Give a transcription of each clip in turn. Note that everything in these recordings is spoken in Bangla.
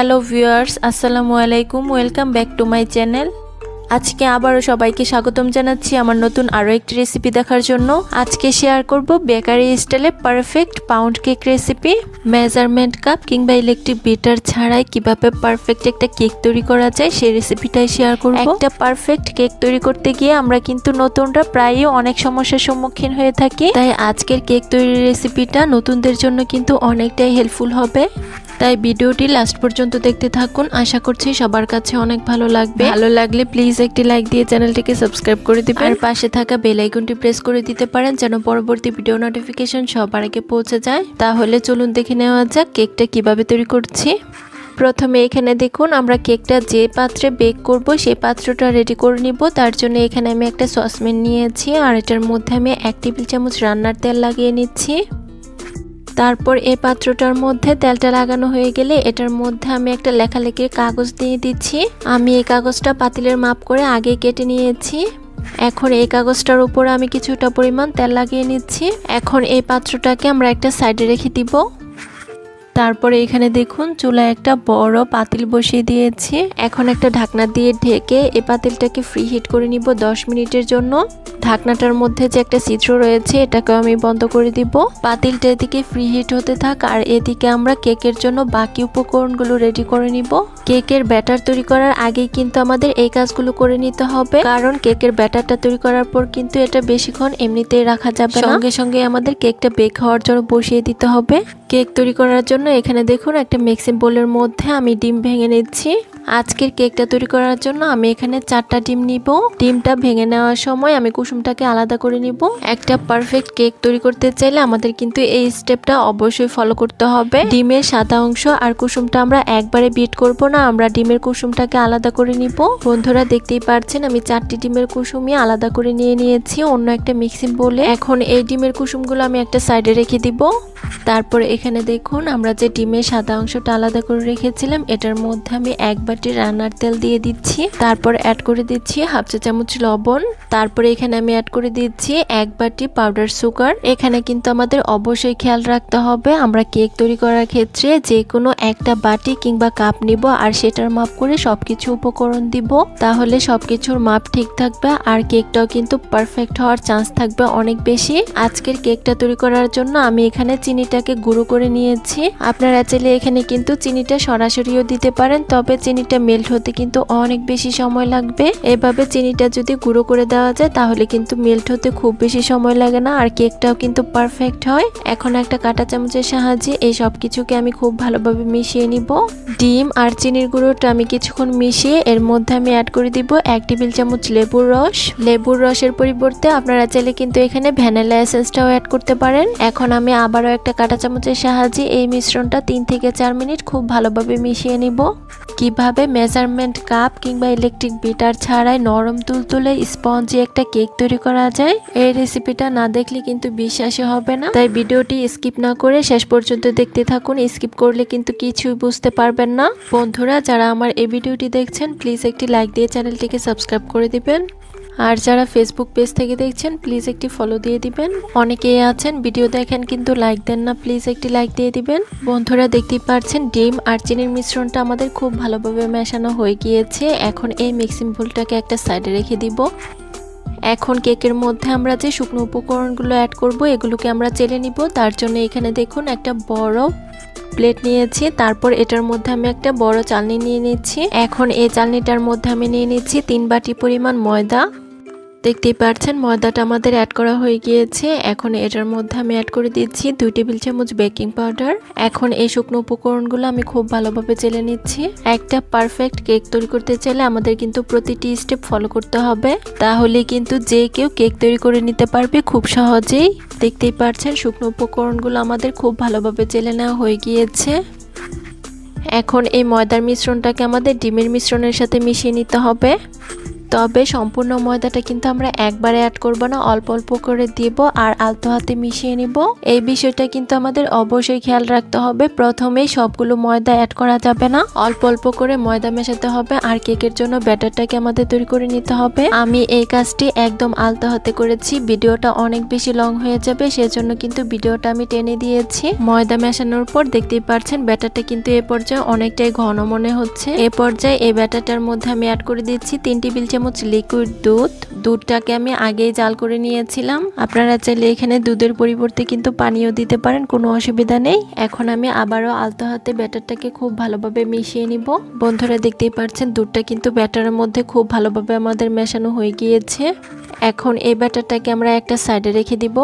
হ্যালো ভিউয়ার্স আসসালামু আলাইকুম welcome back to my channel আজকে আবারও সবাইকে স্বাগতম জানাচ্ছি আমার নতুন আরও একটি রেসিপি দেখার জন্য। আজকে শেয়ার করব বেকারি স্টাইলে perfect pound cake recipe measurement cup কিংবা ইলেকট্রিক বিটার ছাড়াই কীভাবে পারফেক্ট একটা কেক তৈরি করা যায় সেই রেসিপিটাই শেয়ার করব। একটা পারফেক্ট কেক তৈরি করতে গিয়ে আমরা কিন্তু নতুনরা প্রায়ই অনেক সমস্যার সম্মুখীন হয়ে থাকি। তাই আজকের কেক তৈরির রেসিপিটা নতুনদের জন্য কিন্তু অনেকটাই হেল্পফুল হবে। তাই ভিডিওটি লাস্ট পর্যন্ত দেখতে থাকুন। আশা করছি সবার কাছে অনেক ভালো লাগবে। ভালো লাগলে প্লিজ একটি লাইক দিয়ে চ্যানেলটিকে সাবস্ক্রাইব করে দিবেন। আর পাশে থাকা বেল আইকনটি প্রেস করে দিতে পারেন যেন পরবর্তী ভিডিও নোটিফিকেশন সবার আগে পৌঁছে যায়। তাহলে চলুন দেখে নেওয়া যাক কেকটা কীভাবে তৈরি করছি। প্রথমে এখানে দেখুন আমরা কেকটা যে পাত্রে বেক করব সেই পাত্রটা রেডি করে নিব। তার জন্য এখানে আমি একটা সসপ্যান নিয়েছি আর এটার মধ্যে আমি এক টেবিল চামচ রান্নার তেল লাগিয়ে নিচ্ছি। তারপর এই পাত্রটার মধ্যে তেলটা লাগানো হয়ে গেলে এটার মধ্যে আমি একটা লেখালেখির কাগজ দিয়ে দিচ্ছি। আমি এই কাগজটা পাতিলের মাপ করে আগে কেটে নিয়েছি। এখন এই কাগজটার উপরে আমি কিছুটা পরিমাণ তেল লাগিয়ে নিচ্ছি। এখন এই পাত্রটাকে আমরা একটা সাইডে রেখে দিব। তারপরে এখানে দেখুন, চুলায় একটা বড় পাতিল বসিয়ে দিয়েছি। এখন একটা ঢাকনা দিয়ে ঢেকে এই পাতিলটাকে ফ্রি হিট করে নিব দশ মিনিটের জন্য। ঢাকনাটার মধ্যে যে একটা চিত্র রয়েছে, এটাকেও আমি বন্ধ করে দিব। পাতিলটা এদিকে ফ্রি হিট হতে থাক, আর এদিকে আমরা কেকের জন্য বাকি উপকরণগুলো রেডি করে নিব। কেকের ব্যাটার তৈরি করার আগেই কিন্তু আমাদের এই কাজগুলো করে নিতে হবে, কারণ কেকের ব্যাটারটা তৈরি করার পর কিন্তু এটা বেশিক্ষণ এমনিতেই রাখা যাবে সঙ্গে সঙ্গে আমাদের কেকটা বেক হওয়ার জন্য বসিয়ে দিতে হবে। কেক তৈরি করার জন্য এখানে দেখুন একটা মিক্সিং বোলের মধ্যে আমি ডিম ভেঙে নিচ্ছি। আজকের কেকটা তৈরি করার জন্য আমি এখানে চারটা ডিম নিব। ডিমটা ভেঙে নেওয়ার সময় আমি কুসুমটাকে আলাদা করে নিব। একটা পারফেক্ট কেক তৈরি করতে চাইলে আমাদের কিন্তু এই স্টেপটা অবশ্যই ফলো করতে হবে। ডিমের সাদা অংশ আর কুসুমটা আমরা একবারে বিট করব না, আমরা ডিমের কুসুমটাকে আলাদা করে নিব। বন্ধুরা দেখতেই পারছেন, আমি চারটি ডিমের কুসুমই আলাদা করে নিয়ে নিয়েছি, অন্য একটা মিক্সিং বলে এখন এই ডিমের কুসুমগুলো আমি একটা সাইডে রেখে দিব। তারপর এখানে দেখুন, আমরা যে ডিমের সাদা অংশটা আলাদা করে রেখেছিলাম, এটার মধ্যে আমি এক বাটি রান্নার তেল দিয়ে দিচ্ছি, তারপর অ্যাড করে দিচ্ছি হাফ চা চামচ লবণ, তারপরে এখানে আমি অ্যাড করে দিচ্ছি এক বাটি পাউডার সুগার এখানে কিন্তু আমাদের অবশ্যই খেয়াল রাখতে হবে, আমরা কেক তৈরি করার ক্ষেত্রে যে কোনো একটা বাটি কিংবা কাপ নিব আর সেটার মাপ করে সবকিছু উপকরণ দিব, তাহলে সবকিছুর মাপ ঠিক থাকবে আর কেকটাও কিন্তু পারফেক্ট হওয়ার চান্স থাকবে অনেক বেশি। আজকের কেকটা তৈরি করার জন্য আমি এখানে চিনিটাকে গুঁড়ো করে নিয়েছি। আপনারা চাইলে এখানে কিন্তু চিনিটা সরাসরিও দিতে পারেন, তবে চিনিটা মেল্ট হতে কিন্তু অনেক বেশি সময় লাগবে। এভাবে চিনিটা যদি গুঁড়ো করে দেওয়া যায়, তাহলে কিন্তু মেল্ট হতে খুব বেশি সময় লাগে না, আর কেকটাও কিন্তু পারফেক্ট হয়। এখন একটা কাঁটা চামচের সাহায্যে এই সব কিছুকে আমি খুব ভালোভাবে মিশিয়ে নিব। ডিম আর চিনির গুঁড়োটা আমি কিছুক্ষণ মিশিয়ে এর মধ্যে আমি অ্যাড করে দিব এক টেবিল চামচ লেবুর রস। লেবুর রসের পরিবর্তে আপনারা চাইলে কিন্তু এখানে ভ্যানিলা এসেন্সটাও অ্যাড করতে পারেন। এখন আমি আবারও একটা কাঁটা চামচের সাহায্যে এই মিশ্রণটা তিন থেকে চার মিনিট খুব ভালোভাবে মিশিয়ে নিব। কীভাবে মেজারমেন্ট কাপ কিংবা ইলেকট্রিক বিটার ছাড়াই নরম তুলতুলে স্পঞ্জি একটা কেক তৈরি করা যায়, এই রেসিপিটা না দেখলে কিন্তু বিশ্বাসই হবে না। তাই ভিডিওটি স্কিপ না করে শেষ পর্যন্ত দেখতে থাকুন, স্কিপ করলে কিন্তু কিছুই বুঝতে পারবেন না। বন্ধুরা, যারা আমার এই ভিডিওটি দেখছেন, প্লিজ একটি লাইক দিয়ে চ্যানেলটিকে সাবস্ক্রাইব করে দিবেন। আর যারা ফেসবুক পেজ থেকে দেখছেন প্লিজ একটি ফলো দিয়ে দিবেন। অনেকেই আছেন ভিডিও দেখেন কিন্তু লাইক দেন না প্লিজ একটি লাইক দিয়ে দিবেন। বন্ধুরা দেখতেই পাচ্ছেন ডিম আর চিনির মিশ্রণটা আমাদের খুব ভালোভাবে মেশানো হয়ে গিয়েছে। এখন এই মিক্সিং বোলটাকে একটা সাইডে রেখে দিব। এখন কেকের মধ্যে আমরা যে শুকনো উপকরণগুলো অ্যাড করব, এগুলোকে আমরা চেলে নিব। তার জন্য এখানে দেখুন একটা বড় প্লেট নিয়েছি। তারপর এটার মধ্যে আমি একটা বড় চালনি নিয়ে নিচ্ছি। এখন এই চালনিটার মধ্যে আমি নিয়ে নিচ্ছি তিন বাটি পরিমাণ ময়দা। দেখতেই পাচ্ছেন ময়দাটা আমাদের অ্যাড করা হয়ে গিয়েছে। এখন এটার মধ্যে আমি অ্যাড করে দিচ্ছি দুই টেবিল চামচ বেকিং পাউডার এখন এই শুকনো উপকরণগুলো আমি খুব ভালোভাবে চেলে নিচ্ছি। একটা পারফেক্ট কেক তৈরি করতে চাইলে আমাদের কিন্তু প্রতিটি স্টেপ ফলো করতে হবে। তাহলে কিন্তু যে কেউ কেক তৈরি করে নিতে পারবে খুব সহজেই। দেখতেই পাচ্ছেন শুকনো উপকরণগুলো আমাদের খুব ভালোভাবে চেলে নেওয়া হয়ে গিয়েছে। এখন এই ময়দার মিশ্রণটাকে আমাদের ডিমের মিশ্রণের সাথে মিশিয়ে নিতে হবে। তবে সম্পূর্ণ ময়দাটা কিন্তু আমরা একবারে অ্যাড করব না, অল্প অল্প করে দিব আর আলতো হাতে মিশিয়ে নিব। এই বিষয়টা কিন্তু আমাদের অবশ্যই খেয়াল রাখতে হবে। প্রথমেই সবগুলো ময়দা অ্যাড করা যাবে না। অল্প অল্প করে ময়দা মেশাতে হবে আর কেকের জন্য ব্যাটারটাকে আমাদের তৈরি করে নিতে হবে। আমি এই কাজটি একদম আলতো হাতে করেছি। ভিডিওটা অনেক বেশি লং হয়ে যাবে, সেজন্য কিন্তু ভিডিওটা আমি টেনে দিয়েছি। ময়দা মেশানোর পর দেখতেই পারছেন, ব্যাটারটা কিন্তু এ পর্যায়ে অনেকটাই ঘন মনে হচ্ছে। এ পর্যায়ে এই ব্যাটারটার মধ্যে আমি অ্যাড করে দিচ্ছি তিন টেবিল চামচ লিকুইড দুধ। দুধটাকে আমি আগেই জাল করে নিয়েছিলাম। আপনারা চাইলে এখানে দুধের পরিবর্তে কিন্তু পানিও দিতে পারেন, কোনো অসুবিধা নেই। এখন আমি আবারও আলতো হাতে ব্যাটারটাকে খুব ভালোভাবে মিশিয়ে নিব। বন্ধুরা দেখতেই পাচ্ছেন, দুধটা কিন্তু ব্যাটারের মধ্যে খুব ভালোভাবে আমাদের মেশানো হয়ে গিয়েছে। এখন এই ব্যাটারটাকে আমরা একটা সাইডে রেখে দিব।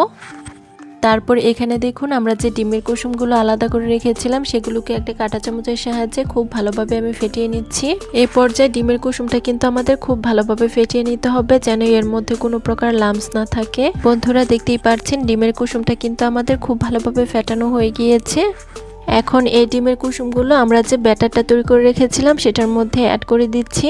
তারপর এখানে দেখুন, আমরা যে ডিমের কুসুমগুলো আলাদা করে রেখেছিলাম, সেগুলোকে একটা কাঁটা চামচের সাহায্যে খুব ভালোভাবে আমি ফেটিয়ে নিচ্ছি। এই পর্যায়ে ডিমের কুসুমটা কিন্তু আমাদের খুব ভালোভাবে ফেটিয়ে নিতে হবে, যেন এর মধ্যে কোনো প্রকার লামস না থাকে। বন্ধুরা, দেখতেই পাচ্ছেন, ডিমের কুসুমটা কিন্তু আমাদের খুব ভালোভাবে ফেটানো হয়ে গিয়েছে। এখন এই ডিমের কুসুমগুলো আমরা যে ব্যাটারটা তৈরি করে রেখেছিলাম, সেটার মধ্যে অ্যাড করে দিচ্ছি।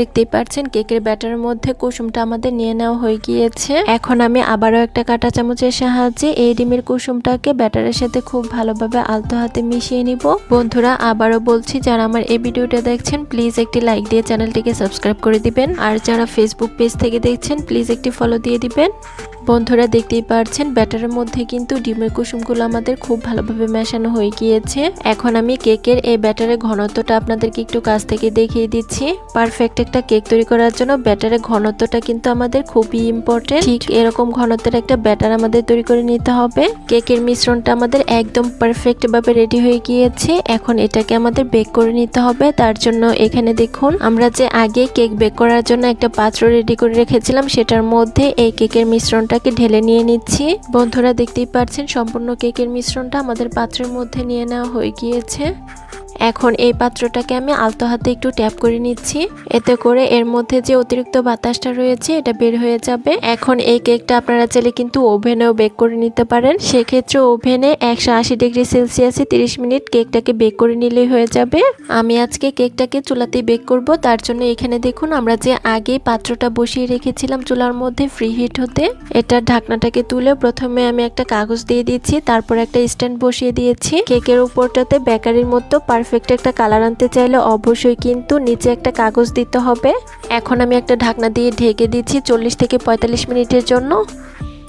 দেখতেই পাচ্ছেন কেকের ব্যাটার মধ্যে কুসুমটা আমাদের নিয়ে নেওয়া হয়ে গিয়েছে। এখন আমি আবারও একটা কাটা চামচের সাহায্যে এই ডিমের কুসুমটাকে ব্যাটারের সাথে খুব ভালোভাবে আলতো হাতে মিশিয়ে নিব। বন্ধুরা, আবারও বলছি, যারা আমার এই ভিডিওটা দেখছেন, প্লিজ একটি লাইক দিয়ে চ্যানেলটিকে সাবস্ক্রাইব করে দিবেন। আর যারা ফেসবুক পেজ থেকে দেখছেন, প্লিজ একটি ফলো দিয়ে দিবেন। বন্ধুরা দেখতেই পারছেন, ব্যাটারের মধ্যে কিন্তু ডিমের কুসুমগুলো আমাদের খুব ভালোভাবে মেশানো হয়ে গিয়েছে। এখন আমি কেকের এই ব্যাটারের ঘনত্বটা আপনাদেরকে একটু কাছ থেকে দেখিয়ে দিচ্ছি। পারফেক্ট একটা কেক তৈরি করার জন্য ব্যাটারের ঘনত্বটা কিন্তু আমাদের খুবই ইম্পর্টেন্ট ঠিক এরকম ঘনত্বের একটা ব্যাটার আমাদের তৈরি করে নিতে হবে। কেকের মিশ্রণটা আমাদের একদম পারফেক্ট ভাবে রেডি হয়ে গিয়েছে। এখন এটাকে আমাদের বেক করে নিতে হবে। তার জন্য এখানে দেখুন, আমরা যে আগে কেক বেক করার জন্য একটা পাত্র রেডি করে রেখেছিলাম, সেটার মধ্যে এই কেকের মিশ্রণটাকে ঢেলে নিয়ে নিচ্ছি। বন্ধুরা দেখতেই পাচ্ছেন, সম্পূর্ণ কেকের মিশ্রণটা আমাদের পাত্রের মধ্যে নিয়ে নেওয়া হয়ে গিয়েছে। এখন এই পাত্রটাকে আমি আলতো হাতে একটু ট্যাপ করে নিচ্ছি। এতে করে এর মধ্যে যে অতিরিক্ত বাতাসটা রয়েছে, এটা বের হয়ে যাবে। এখন এই কেকটা আপনারা চাইলে কিন্তু ওভেনেও বেক করে নিতে পারেন। সেক্ষেত্রে ওভেনে একশো আশি ডিগ্রি সেলসিয়াসে তিরিশ মিনিট কেকটাকে বেক করে নিলেই হয়ে যাবে। আমি আজকে কেকটাকে চুলাতেই বেক করব। তার জন্য এখানে দেখুন, আমরা যে আগে পাত্রটা বসিয়ে রেখেছিলাম চুলার মধ্যে ফ্রি হিট হতে, এটার ঢাকনাটাকে তুলে প্রথমে আমি একটা কাগজ দিয়ে দিচ্ছি, তারপর একটা স্ট্যান্ড বসিয়ে দিয়েছি। কেকের উপরটাতে বেকারির মতো পারফেক্ট একটা কালার আনতে চাইলে অবশ্যই কিন্তু নিচে একটা কাগজ দিতে হবে। এখন আমি একটা ঢাকনা দিয়ে ঢেকে দিচ্ছি চল্লিশ থেকে পঁয়তাল্লিশ মিনিটের জন্য।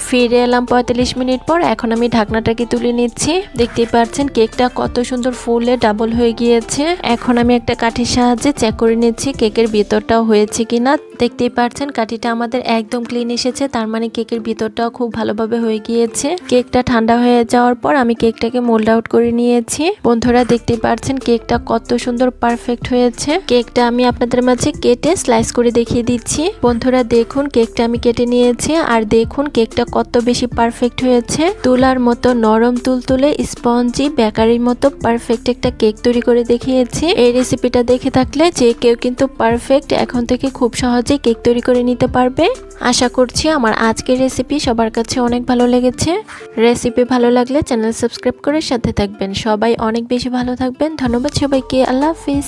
ফিরে এলাম পঁয়তাল্লিশ মিনিট পর। এখন আমি ঢাকনাটাকে তুলে নিচ্ছি। দেখতেই পাচ্ছেন কেকটা কত সুন্দর ফুলে ডাবল হয়ে গিয়েছে। এখন আমি একটা কাঠির সাহায্যে চেক করে নিচ্ছি কেকের ভিতরটাও হয়েছে কিনা। দেখতেই পাচ্ছেন কাঠিটা আমাদের একদম ক্লিন এসেছে, তার মানে কেকের ভিতরটাও খুব ভালোভাবে হয়ে গিয়েছে। কেকটা ঠান্ডা হয়ে যাওয়ার পর আমি কেকটাকে মোল্ড আউট করে নিয়েছি। বন্ধুরা, দেখতেই পাচ্ছেন কেকটা কত সুন্দর পারফেক্ট হয়েছে। কেকটা আমি আপনাদের মাঝে কেটে স্লাইস করে দেখিয়ে দিচ্ছি। বন্ধুরা, দেখুন কেকটা আমি কেটে নিয়েছি। আর দেখুন কেকটা কত বেশি পারফেক্ট হয়েছে? তুলার মতো নরম তুলতুলে স্পঞ্জি বেকারির মতো পারফেক্ট একটা কেক তৈরি করে দেখিয়েছি। এই রেসিপিটা দেখে থাকলে যে কেউ কিন্তু পারফেক্ট এখন থেকে খুব সহজে কেক তৈরি করে নিতে পারবে। আশা করছি আমার আজকের রেসিপি সবার কাছে অনেক ভালো লেগেছে। রেসিপি ভালো লাগলে চ্যানেল সাবস্ক্রাইব করে সাথে থাকবেন। সবাই অনেক বেশি ভালো থাকবেন। ধন্যবাদ সবাইকে। আল্লাহ হাফিজ।